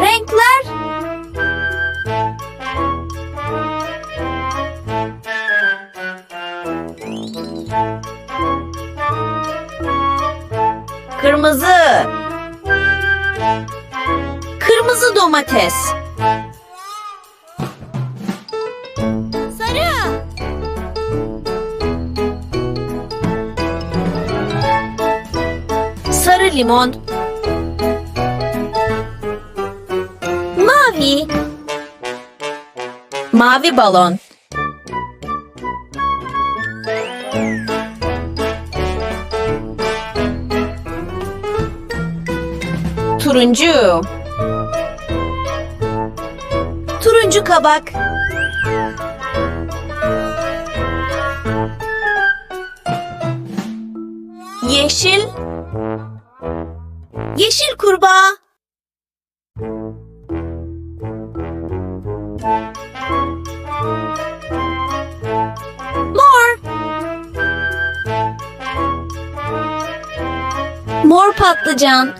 Renkler. Kırmızı. Kırmızı domates. Limon. Mavi. Mavi balon. Turuncu. Turuncu kabak. Yeşil. Yeşil kurbağa. Mor. Mor patlıcan.